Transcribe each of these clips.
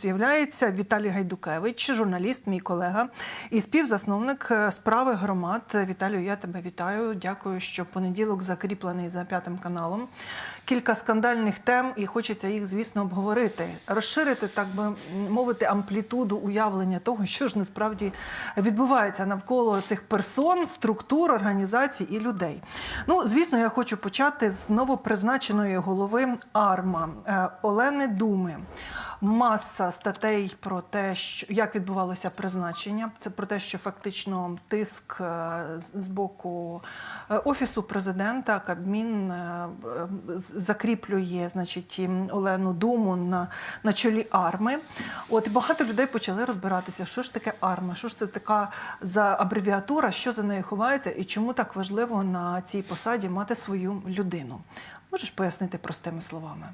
З'являється Віталій Гайдукевич, журналіст, мій колега і співзасновник е, справи громад. Віталію, я тебе вітаю. Дякую, що понеділок закріплений за п'ятим каналом. Кілька скандальних тем, і хочеться їх, звісно, обговорити, розширити, так би мовити, амплітуду уявлення того, що ж насправді відбувається навколо цих персон, структур, організацій і людей. Ну, звісно, я хочу почати з новопризначеної голови АРМА е, Олени Думи. Маса статей про те, що як відбувалося призначення. Це про те, що фактично тиск е, з- боку е, офісу президента Кабмін е, закріплює, значить, Олену Думу на, на чолі арми. От багато людей почали розбиратися, що ж таке арма, що ж це така за абревіатура, що за нею ховається, і чому так важливо на цій посаді мати свою людину. Можеш пояснити простими словами?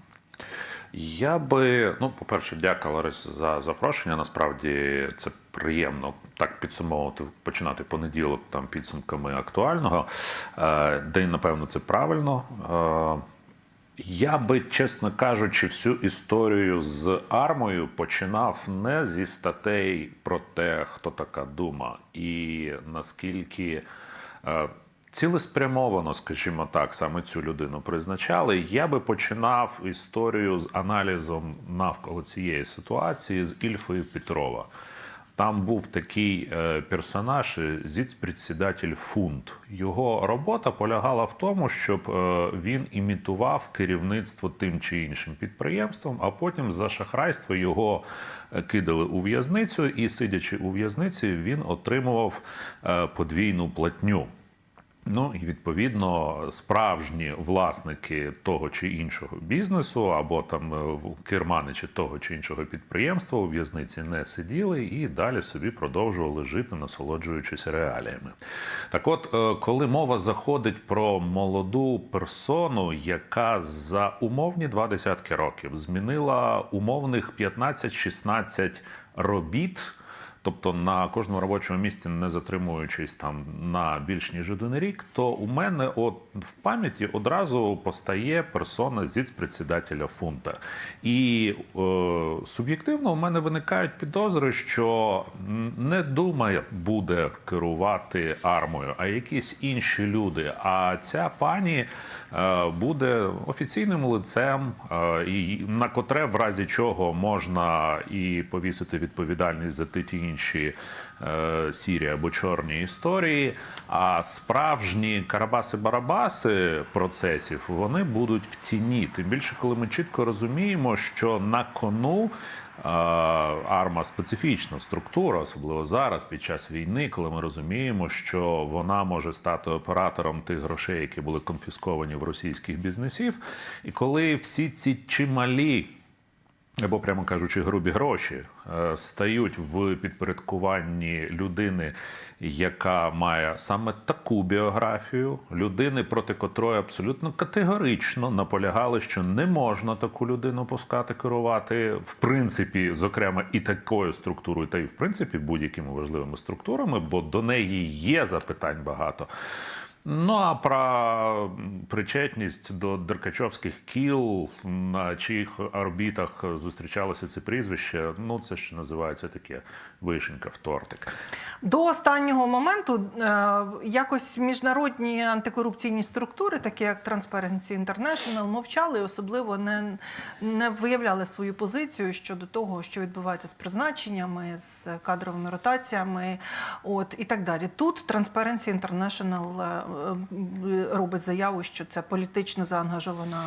Я би, ну, по-перше, дякую Ларис за запрошення. Насправді це приємно так підсумовувати, починати понеділок там підсумками актуального. Е, День, напевно, це правильно. Е, Я би, чесно кажучи, всю історію з армою починав не зі статей про те, хто така дума, і наскільки. Е, Цілеспрямовано, скажімо так, саме цю людину призначали. Я би починав історію з аналізом навколо цієї ситуації з Ільфою Петрова. Там був такий е, персонаж, зіцпредседатель Фунт. Його робота полягала в тому, щоб е, він імітував керівництво тим чи іншим підприємством, а потім за шахрайство його е, кидали у в'язницю, і сидячи у в'язниці, він отримував е, подвійну платню. Ну і відповідно справжні власники того чи іншого бізнесу, або там е, керманичі того чи іншого підприємства у в'язниці не сиділи і далі собі продовжували жити, насолоджуючись реаліями. Так, от, е, коли мова заходить про молоду персону, яка за умовні два десятки років змінила умовних 15-16 робіт. Тобто на кожному робочому місці, не затримуючись там на більш ніж один рік, то у мене от в пам'яті одразу постає персона зіцпредседателя фунта. І е, суб'єктивно у мене виникають підозри, що не дума буде керувати армою, а якісь інші люди. А ця пані буде офіційним лицем, е, на котре в разі чого можна і повісити відповідальність за ті ті інші е, сірі або чорні історії. А справжні карабаси-барабаси процесів вони будуть в тіні. Тим більше, коли ми чітко розуміємо, що на кону. Арма специфічна структура, особливо зараз, під час війни, коли ми розуміємо, що вона може стати оператором тих грошей, які були конфісковані в російських бізнесів, і коли всі ці чималі або, прямо кажучи, грубі гроші е, стають в підпорядкуванні людини, яка має саме таку біографію, людини, проти котрої абсолютно категорично наполягали, що не можна таку людину пускати керувати, в принципі, зокрема, і такою структурою, та й в принципі будь-якими важливими структурами, бо до неї є запитань багато. Ну а про причетність до Деркачовських кіл, на чиїх орбітах зустрічалося це прізвище, ну це що називається таке вишенька в тортик. До останнього моменту е, якось міжнародні антикорупційні структури, такі як Transparency International, мовчали особливо не, не виявляли свою позицію щодо того, що відбувається з призначеннями, з кадровими ротаціями, от і так далі. Тут Transparency International е, робить заяву, що це політично заангажована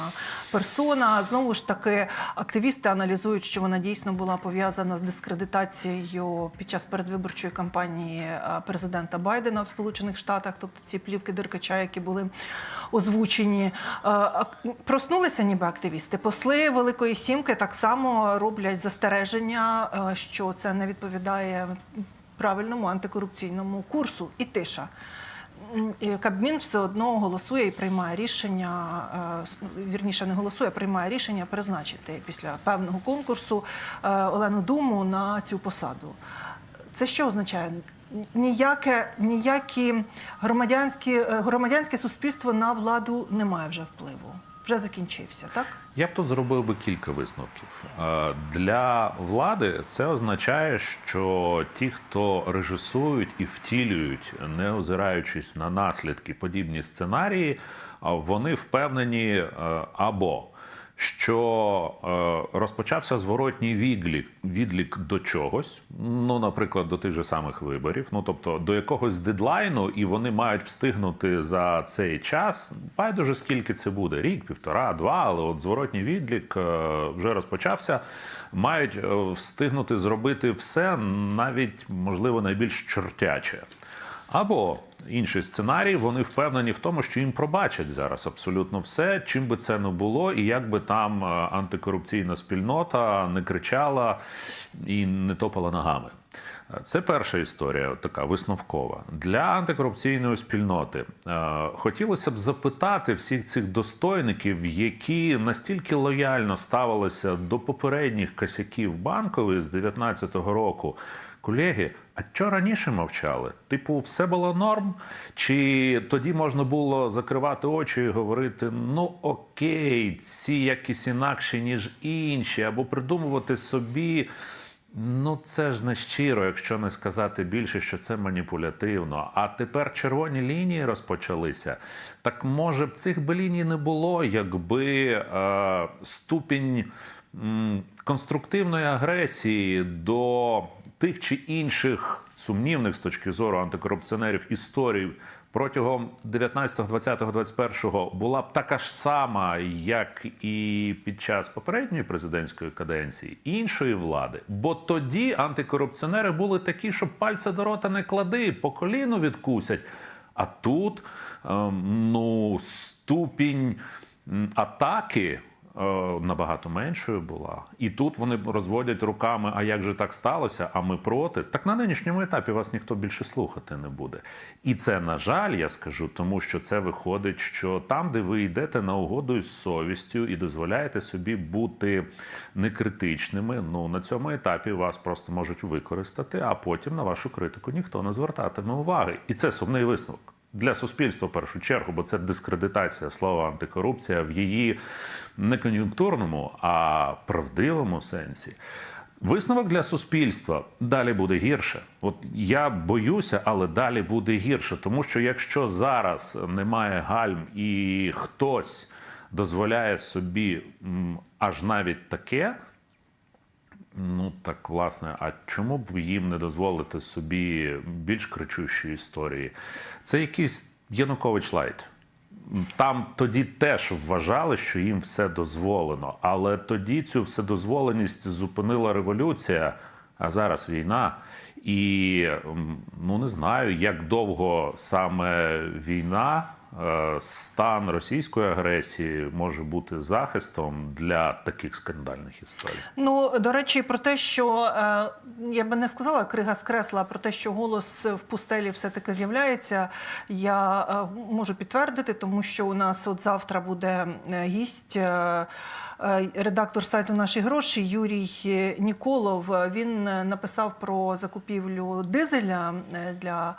персона. Знову ж таки, активісти аналізують, що вона дійсно була пов'язана з дискредитацією під час передвиборчої кампанії е, президента Байдена в Сполучених Штатах, тобто ці плівки Деркача, які були озвучені. Е, Проснулися ніби активісти. Посли Великої Сімки так само роблять застереження, е, що це не відповідає правильному антикорупційному курсу і тиша. І Кабмін все одно голосує і приймає рішення, е, вірніше не голосує, а приймає рішення призначити після певного конкурсу е, Олену Думу на цю посаду. Це що означає? Ніяке, ніякі громадянські, е, громадянське суспільство на владу не має вже впливу. Вже закінчився, так? Я б тут зробив би кілька висновків. Е, Для влади це означає, що ті, хто режисують і втілюють, не озираючись на наслідки подібні сценарії, вони впевнені е, або що е, розпочався зворотній відлік, відлік до чогось, ну, наприклад, до тих же самих виборів, ну тобто до якогось дедлайну, і вони мають встигнути за цей час. Байдуже скільки це буде: рік, півтора, два, але от зворотній відлік е, вже розпочався. Мають е, встигнути зробити все, навіть можливо найбільш чортяче. Або інший сценарій, вони впевнені в тому, що їм пробачать зараз абсолютно все, чим би це не було, і як би там е, антикорупційна спільнота не кричала і не топала ногами. Е, Це перша історія, така висновкова. Для антикорупційної спільноти е, хотілося б запитати всіх цих достойників, які настільки лояльно ставилися до попередніх косяків банкової з 2019 року. Колеги, а що раніше мовчали? Типу, все було норм? Чи тоді можна було закривати очі і говорити: ну окей, ці якісь інакші, ніж інші, або придумувати собі. Ну, це ж не щиро, якщо не сказати більше, що це маніпулятивно. А тепер червоні лінії розпочалися. Так може б цих би ліній не було, якби е, ступінь конструктивної агресії до тих чи інших сумнівних з точки зору антикорупціонерів історій протягом 19, 20, 21 була б така ж сама, як і під час попередньої президентської каденції іншої влади. Бо тоді антикорупціонери були такі, що пальця до рота не клади, по коліну відкусять. А тут ем, ну, ступінь атаки набагато меншою була. І тут вони розводять руками, а як же так сталося, а ми проти. Так на нинішньому етапі вас ніхто більше слухати не буде. І це, на жаль, я скажу, тому що це виходить, що там, де ви йдете на угоду із совістю і дозволяєте собі бути некритичними, ну на цьому етапі вас просто можуть використати, а потім на вашу критику ніхто не звертатиме уваги. І це сумний висновок. Для суспільства в першу чергу, бо це дискредитація слова антикорупція в її не кон'юнктурному, а правдивому сенсі. Висновок для суспільства далі буде гірше. От я боюся, але далі буде гірше, тому що якщо зараз немає гальм і хтось дозволяє собі аж навіть таке, Ну так власне, а чому б їм не дозволити собі більш кричущі історії? Це якийсь Янукович Лайт. Там тоді теж вважали, що їм все дозволено, але тоді цю вседозволеність зупинила революція, а зараз війна. І ну не знаю, як довго саме війна, стан російської агресії може бути захистом для таких скандальних історій. Ну, до речі, про те, що е, я би не сказала крига з кресла, про те, що голос в пустелі все-таки з'являється, я е, можу підтвердити, тому що у нас от завтра буде е, гість. Е, Редактор сайту Наші гроші Юрій Ніколов він е, написав про закупівлю дизеля е, для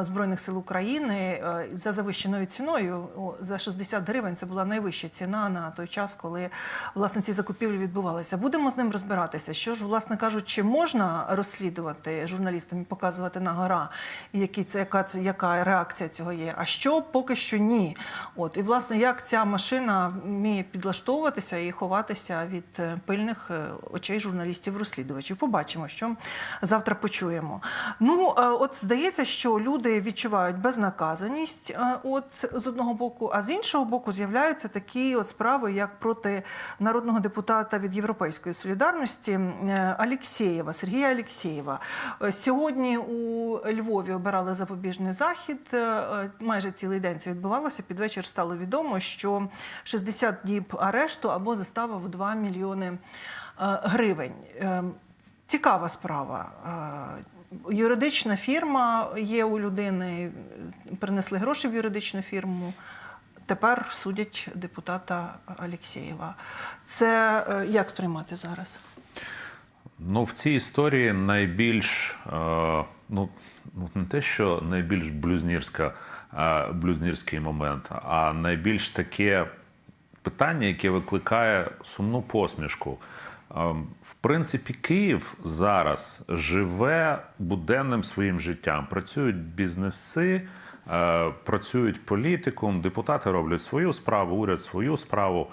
збройних сил України за завищеною ціною. За 60 гривень це була найвища ціна на той час, коли власне ці закупівлі відбувалися. Будемо з ним розбиратися. Що ж, власне кажучи, можна розслідувати журналістам і показувати на гора, які це яка це яка реакція цього є. А що поки що ні. От і власне як ця машина вміє підлаштовуватися і ховатися від е, пильних е, очей журналістів-розслідувачів. Побачимо, що завтра почуємо. Ну е, от здається, що люди відчувають безнаказаність, от з одного боку, а з іншого боку, з'являються такі от справи, як проти народного депутата від Європейської солідарності Алєксєєва, Сергія Алєксєєва. Сьогодні у Львові обирали запобіжний захід. Майже цілий день це відбувалося. Під вечір стало відомо, що 60 діб арешту або застава в 2 мільйони е, гривень. Е, Цікава справа. Е, Юридична фірма є у людини, принесли гроші в юридичну фірму. Тепер судять депутата Алєксєєва. Це е, як сприймати зараз? Ну, в цій історії найбільш ну, ну не те, що найбільш блюзнірська, блюзнірський момент, а найбільш таке питання, яке викликає сумну посмішку. Ем, В принципі, Київ зараз живе буденним своїм життям. Працюють бізнеси, е, працюють політикум, депутати роблять свою справу, уряд свою справу.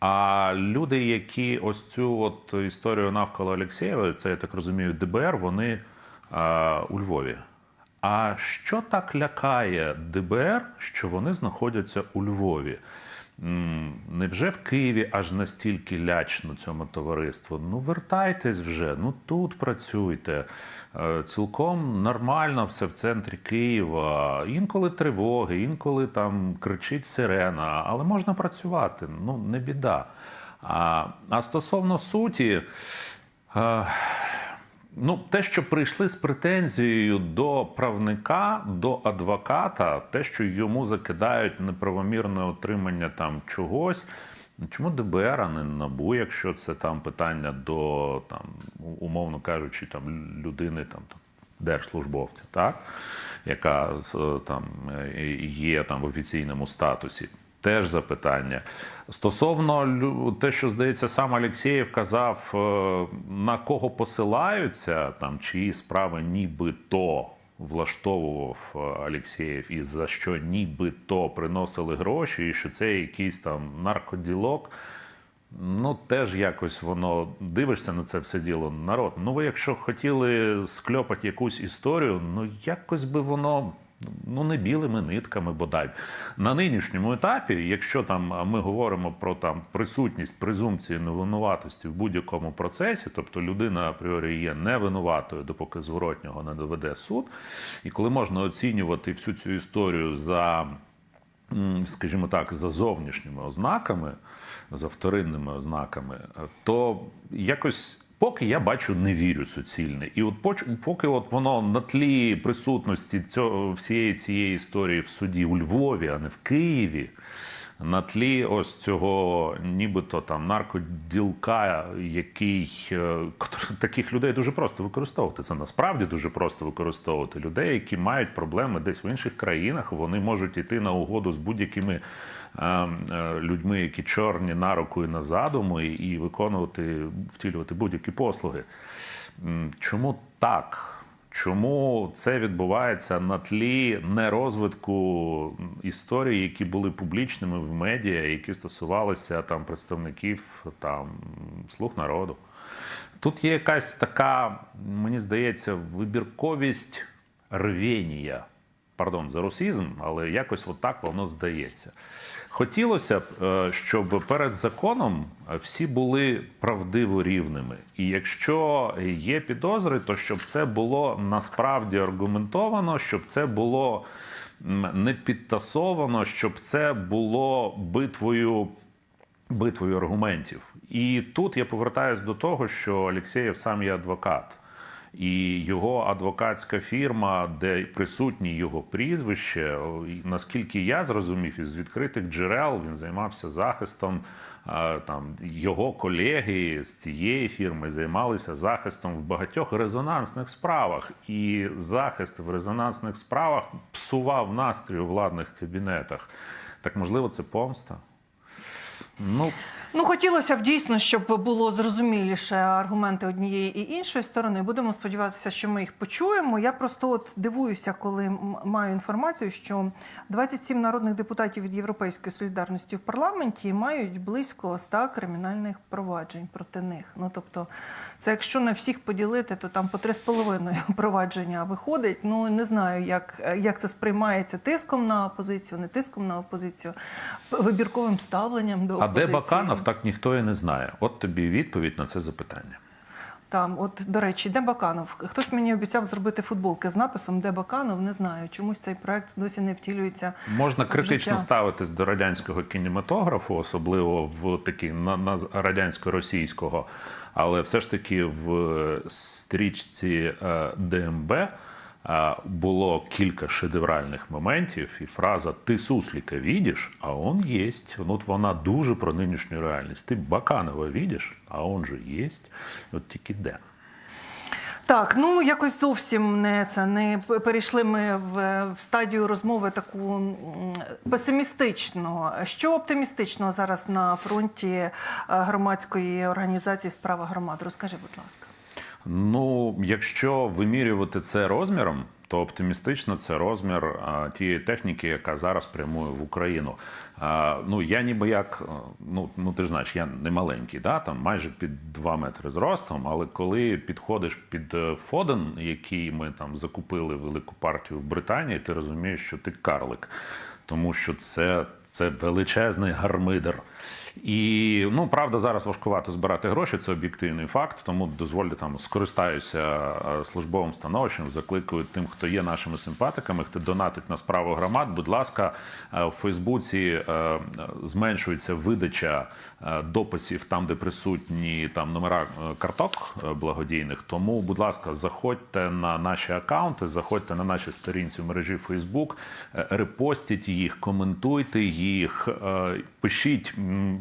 А люди, які ось цю от історію навколо Олексєєва, це я так розумію, ДБР, вони е, у Львові. А що так лякає ДБР, що вони знаходяться у Львові? Невже в Києві аж настільки лячно цьому товариству? Ну вертайтесь вже, ну тут працюйте. Е, Цілком нормально все в центрі Києва. Інколи тривоги, інколи там кричить сирена, але можна працювати. Ну не біда. А, а стосовно суті. е, Ну, те, що прийшли з претензією до правника, до адвоката, те, що йому закидають неправомірне отримання там чогось. Чому ДБР, а не НАБУ, якщо це там питання до там, умовно кажучи, там людини там, держслужбовця, так? яка там е, є там в офіційному статусі. Теж запитання. Стосовно те, що здається, сам Олексєєв казав, е, на кого посилаються, там чиї справи нібито влаштовував е, і за що нібито приносили гроші, і що це якийсь там наркоділок. Ну, теж якось воно дивишся на це все діло. Народ. Ну, ви якщо хотіли скльопати якусь історію, ну якось би воно. Ну, не білими нитками бодай. На нинішньому етапі, якщо там ми говоримо про там присутність презумпції невинуватості в будь-якому процесі, тобто людина апріорі є невинуватою, допоки зворотнього не доведе суд, і коли можна оцінювати всю цю історію за скажімо так, за зовнішніми ознаками, за вторинними ознаками, то якось. Поки я бачу, не вірю суцільне. І от поки от воно на тлі присутності цього, всієї цієї історії в суді у Львові, а не в Києві, на тлі ось цього нібито там наркоділка, який е, таких людей дуже просто використовувати. Це насправді дуже просто використовувати людей, які мають проблеми десь в інших країнах. Вони можуть йти на угоду з будь-якими людьми, які чорні на руку і на задуму, і, виконувати, втілювати будь-які послуги. Чому так? Чому це відбувається на тлі нерозвитку історій, які були публічними в медіа, які стосувалися там представників там слуг народу? Тут є якась така, мені здається, вибірковість рвіння. Пардон, за русізм, але якось отак воно здається. Хотілося б, е, щоб перед законом всі були правдиво рівними. І якщо є підозри, то щоб це було насправді аргументовано, щоб це було не підтасовано, щоб це було битвою битвою аргументів. І тут я повертаюсь до того, що Олексєєв сам є адвокат. І його адвокатська фірма, де присутні його прізвище, наскільки я зрозумів, із відкритих джерел він займався захистом. е, Там його колеги з цієї фірми займалися захистом в багатьох резонансних справах, і захист в резонансних справах псував настрій у владних кабінетах. Так можливо, це помста? Ну, Ну, хотілося б дійсно, щоб було зрозуміліше аргументи однієї і іншої сторони. Будемо сподіватися, що ми їх почуємо. Я просто от дивуюся, коли маю інформацію, що 27 народних депутатів від Європейської солідарності в парламенті мають близько 100 кримінальних проваджень проти них. Ну тобто, це якщо на всіх поділити, то там по 3,5 провадження виходить. Ну не знаю, як, як це сприймається тиском на опозицію, не тиском на опозицію, вибірковим ставленням до а де. Баканов, так ніхто і не знає. От тобі відповідь на це запитання. Там, от до речі, де Баканов? Хтось мені обіцяв зробити футболки з написом Де Баканов? Не знаю. Чомусь цей проект досі не втілюється. Можна критично життя. ставитись до радянського кінематографу, особливо в такий на, на радянсько-російського, але все ж таки в стрічці е, ДМБ е, було кілька шедевральних моментів, і фраза Ти сусліка видиш, а он єсть. Ну, От вона дуже про нинішню реальність. Ти Баканова видиш, а он же єсть. От тільки де. Так, ну якось зовсім не це не перейшли ми в, в стадію розмови таку песимістичну. Що оптимістичного зараз на фронті е, громадської організації Справа громад? Розкажи, будь ласка. Ну, якщо вимірювати це розміром, то оптимістично це розмір а, тієї техніки, яка зараз прямує в Україну. А, ну я ніби як, ну, ну ти ж знаєш, я не маленький, да, там майже під 2 метри зростом, але коли підходиш під е, Фоден, який ми там закупили велику партію в Британії, ти розумієш, що ти карлик, тому що це, це величезний гармидер. І ну правда, зараз важкувато збирати гроші, це об'єктивний факт. Тому дозвольте там скористаюся е, службовим становищем, закликаю тим, хто є нашими симпатиками, хто донатить на справу громад. Будь ласка, е, в Фейсбуці е, зменшується видача дописів там, де присутні там номера е, карток е, благодійних. Тому, будь ласка, заходьте на наші акаунти, заходьте на наші сторінці в мережі е, репостіть їх, коментуйте їх, е, пишіть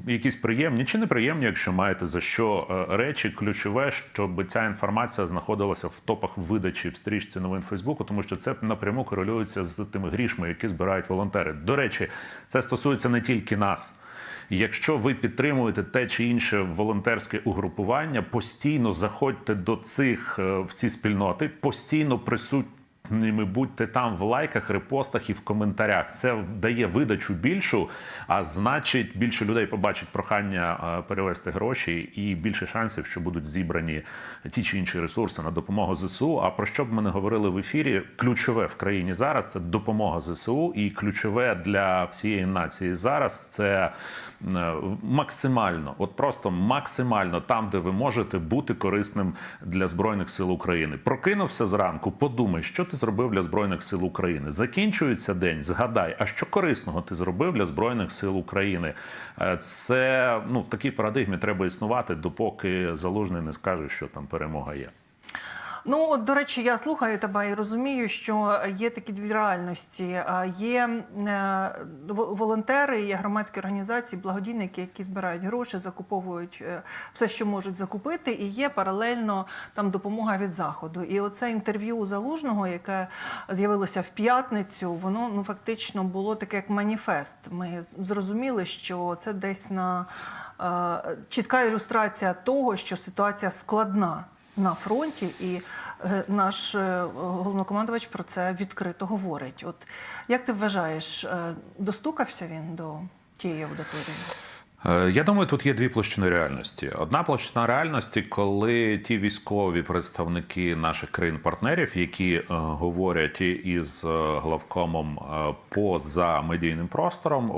якісь приємні чи неприємні, якщо маєте за що е, речі. Ключове, щоб ця інформація знаходилася в топах видачі в стрічці новин Фейсбуку, тому що це напряму корелюється з тими грішми, які збирають волонтери. До речі, це стосується не тільки нас. Якщо ви підтримуєте те чи інше волонтерське угрупування, постійно заходьте до цих е, в ці спільноти, постійно присутніми будьте там в лайках, репостах і в коментарях. Це дає видачу більшу, а значить, більше людей побачить прохання е, перевести гроші і більше шансів, що будуть зібрані ті чи інші ресурси на допомогу ЗСУ. А про що б ми не говорили в ефірі? Ключове в країні зараз це допомога ЗСУ, і ключове для всієї нації зараз це е, максимально, от просто максимально там, де ви можете бути корисним для збройних сил України. Прокинувся зранку, подумай, що ти зробив для збройних сил України. Закінчується день, згадай, а що корисного ти зробив для збройних сил України. Е, Це ну в такій парадигмі треба існувати, допоки залужний не скаже, що там перемога є. Ну, до речі, я слухаю тебе і розумію, що є такі дві реальності. Є е, волонтери, є громадські організації, благодійники, які збирають гроші, закуповують е, все, що можуть закупити, і є паралельно там допомога від заходу. І оце інтерв'ю залужного, яке з'явилося в п'ятницю, воно ну фактично було таке як маніфест. Ми зрозуміли, що це десь на е, чітка ілюстрація того, що ситуація складна на фронті, і е, наш е, головнокомандувач про це відкрито говорить. От як ти вважаєш, е, достукався він до тієї аудиторії? Я думаю, тут є дві площини реальності. Одна площина реальності, коли ті військові представники наших країн-партнерів, які говорять із главкомом поза медійним простором,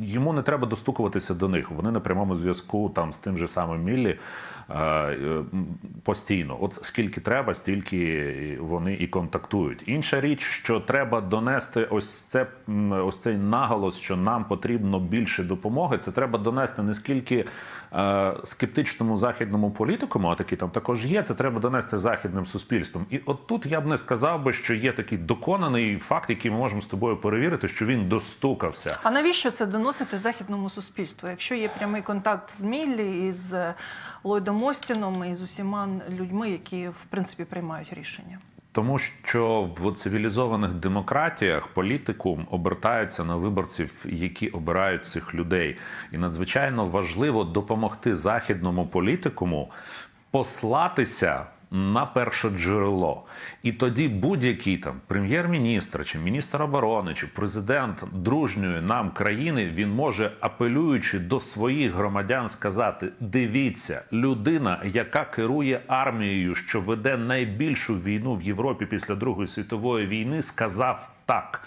йому не треба достукуватися до них. Вони на прямому зв'язку там з тим же самим Міллі постійно. От скільки треба, стільки вони і контактують. Інша річ, що треба донести ось це ось цей наголос, що нам потрібно більше допомоги. Це треба донести не скільки е, скептичному західному політикуму, а такі там також є. Це треба донести західним суспільством. І от тут я б не сказав би, що є такий доконаний факт, який ми можемо з тобою перевірити, що він достукався. А навіщо це доносити західному суспільству? Якщо є прямий контакт з Міллі, із е, Ллойдом Остіном і з усіма людьми, які в принципі приймають рішення? Тому що в цивілізованих демократіях політикум обертається на виборців, які обирають цих людей, і надзвичайно важливо допомогти західному політикуму послатися на перше джерело. І тоді будь-який там прем'єр-міністр, чи міністр оборони, чи президент дружньої нам країни, він може, апелюючи до своїх громадян, сказати: дивіться, людина, яка керує армією, що веде найбільшу війну в Європі після Другої світової війни, сказав так.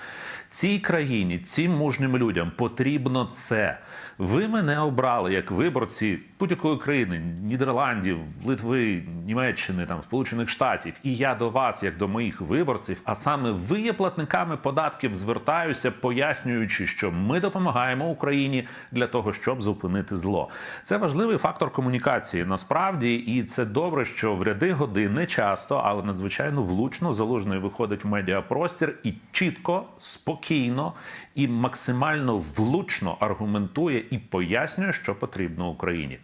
Цій країні, цим мужнім людям потрібно це. Ви мене обрали як виборці будь-якої країни, Нідерландів, Литви, Німеччини, там Сполучених Штатів, і я до вас, як до моїх виборців, а саме ви є платниками податків, звертаюся, пояснюючи, що ми допомагаємо Україні для того, щоб зупинити зло. Це важливий фактор комунікації насправді, і це добре, що в ряди годин не часто, але надзвичайно влучно залужний виходить в медіапростір і чітко, спокійно спокійно і максимально влучно аргументує і пояснює, що потрібно Україні.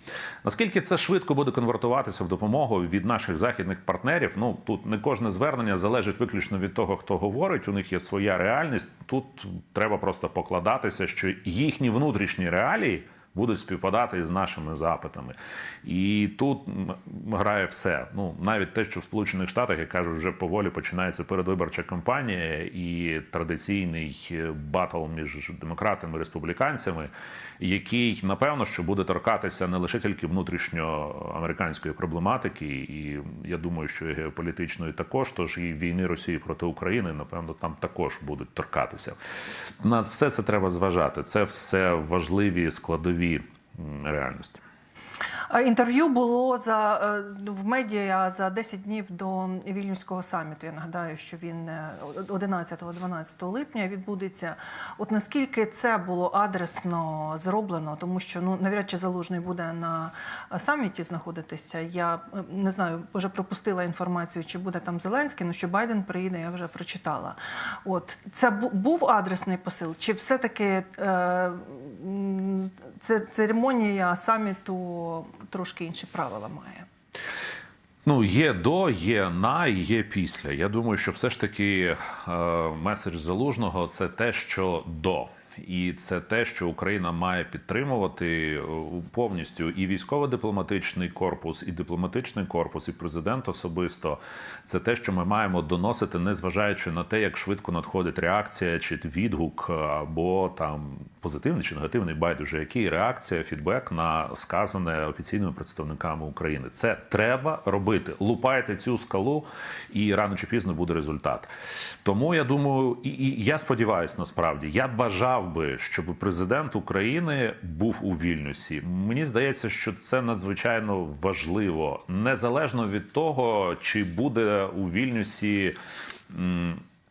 Наскільки це швидко буде конвертуватися в допомогу від наших західних партнерів? Ну тут не кожне звернення залежить виключно від того, хто говорить. У них є своя реальність. Тут треба просто покладатися, що їхні внутрішні реалії будуть співпадати із нашими запитами. І тут грає все. Ну навіть те, що в Сполучених Штатах, я кажу, вже поволі починається передвиборча кампанія і традиційний е, батл між демократами і республіканцями, який напевно що буде торкатися не лише тільки внутрішньоамериканської проблематики, і я думаю, що і геополітичної також, тож і війни Росії проти України, напевно, там також будуть торкатися. На все це треба зважати. Це все важливі складові м, реальності. Інтерв'ю було за е, в медіа за 10 днів до вільнюського саміту. Я нагадаю, що він е, 11-12 липня відбудеться. От наскільки це було адресно зроблено, тому що ну навряд чи залужний буде на саміті знаходитися. Я е, не знаю, вже пропустила інформацію, чи буде там Зеленський, ну що Байден приїде, я вже прочитала. От це був адресний посил, чи все-таки е, це церемонія саміту трошки інші правила має? Ну, є до, є на і є після. Я думаю, що все ж таки е, меседж залужного це те, що до. І це те, що Україна має підтримувати е, повністю і військово-дипломатичний корпус, і дипломатичний корпус, і президент особисто. Це те, що ми маємо доносити, незважаючи на те, як швидко надходить реакція чи відгук, або там позитивний чи негативний, байдуже, який реакція, фідбек на сказане офіційними представниками України. Це треба робити. Лупайте цю скалу, і рано чи пізно буде результат. Тому я думаю, і, і я сподіваюся, насправді, я бажав би, щоб президент України був у Вільнюсі. Мені здається, що це надзвичайно важливо, незалежно від того, чи буде у Вільнюсі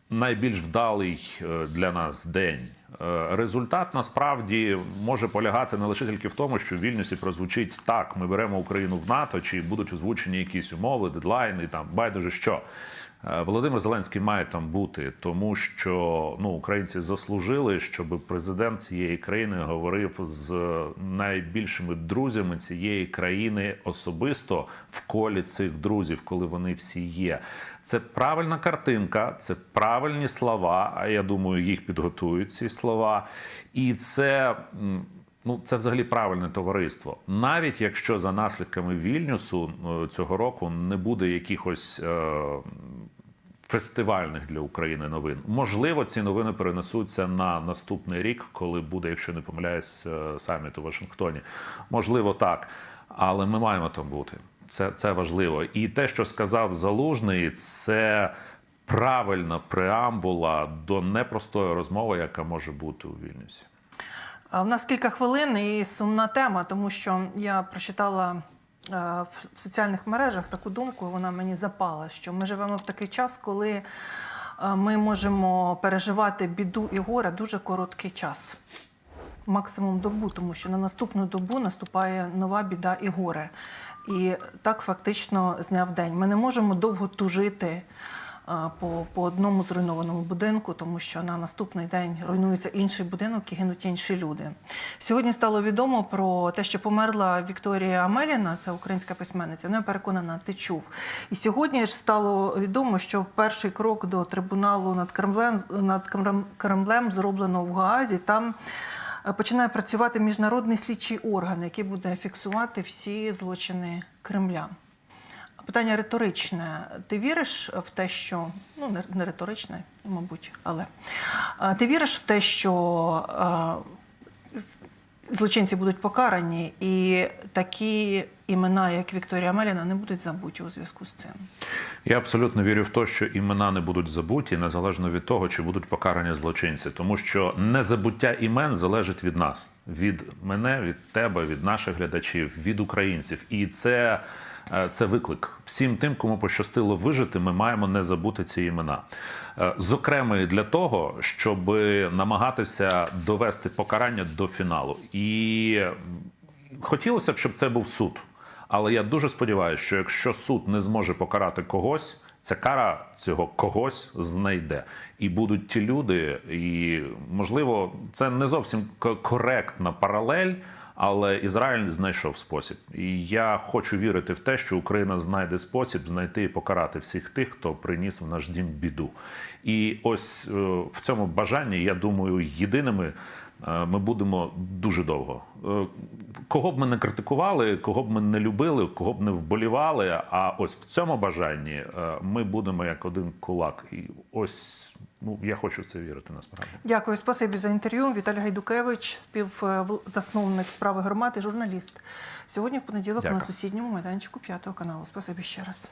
найбільш вдалий е, для нас день. Е, Результат насправді може полягати не лише тільки в тому, що в Вільнюсі прозвучить так: ми беремо Україну в НАТО, чи будуть озвучені якісь умови, дедлайни, там байдуже що. Е, Володимир Зеленський має там бути, тому що ну українці заслужили, щоб президент цієї країни говорив з найбільшими друзями цієї країни особисто в колі цих друзів, коли вони всі є. Це правильна картинка, це правильні слова. А я думаю, їх підготують ці слова, і це. Ну, це взагалі правильне товариство. Навіть якщо за наслідками Вільнюсу е, цього року не буде якихось е, фестивальних для України новин. Можливо, ці новини перенесуться на наступний рік, коли буде, якщо не помиляюсь, е, саміт у Вашингтоні. Можливо, так. Але ми маємо там бути. Це, це важливо. І те, що сказав Залужний, це правильна преамбула до непростої розмови, яка може бути у Вільнюсі. В нас кілька хвилин і сумна тема, тому що я прочитала в соціальних мережах таку думку, вона мені запала, що ми живемо в такий час, коли е, ми можемо переживати біду і горе дуже короткий час. Максимум добу, тому що на наступну добу наступає нова біда і горе. І так фактично з дня в день. Ми не можемо довго тужити по, по одному зруйнованому будинку, тому що на наступний день руйнується інший будинок і гинуть інші люди. Сьогодні стало відомо про те, що померла Вікторія Амеліна, це українська письменниця. Ну, я переконана, ти чув. І сьогодні ж стало відомо, що перший крок до трибуналу над Кремлем над Кремлем- зроблено в Гаазі. Там е, починає працювати міжнародний слідчий орган, який буде фіксувати всі злочини Кремля. Питання риторичне. Ти віриш в те, що ну не- не риторичне, мабуть, але ти віриш в те, що злочинці будуть покарані, і такі імена, як Вікторія Меліна, не будуть забуті у зв'язку з цим. Я абсолютно вірю в те, що імена не будуть забуті, незалежно від того, чи будуть покарані злочинці, тому що незабуття імен залежить від нас, від мене, від тебе, від наших глядачів, від українців. І це, це виклик всім тим, кому пощастило вижити. Ми маємо не забути ці імена. Е, Зокрема, для того, щоб намагатися довести покарання до фіналу. І хотілося б, щоб це був суд. Але я дуже сподіваюся, що якщо суд не зможе покарати когось, ця кара цього когось знайде. І будуть ті люди, і можливо, це не зовсім коректна паралель. Але Ізраїль знайшов спосіб, і я хочу вірити в те, що Україна знайде спосіб знайти і покарати всіх тих, хто приніс в наш дім біду. І ось е, в цьому бажанні, я думаю, єдиними е, ми будемо дуже довго. Е, Кого б ми не критикували, кого б ми не любили, кого б не вболівали. А ось в цьому бажанні ми будемо як один кулак. І ось ну я хочу в це вірити насправді. Дякую, спасибі за інтерв'ю. Віталій Гайдукевич, співзасновник справи громади, журналіст. Сьогодні в понеділок Дякую. на сусідньому майданчику п'ятого каналу. Спасибі ще раз.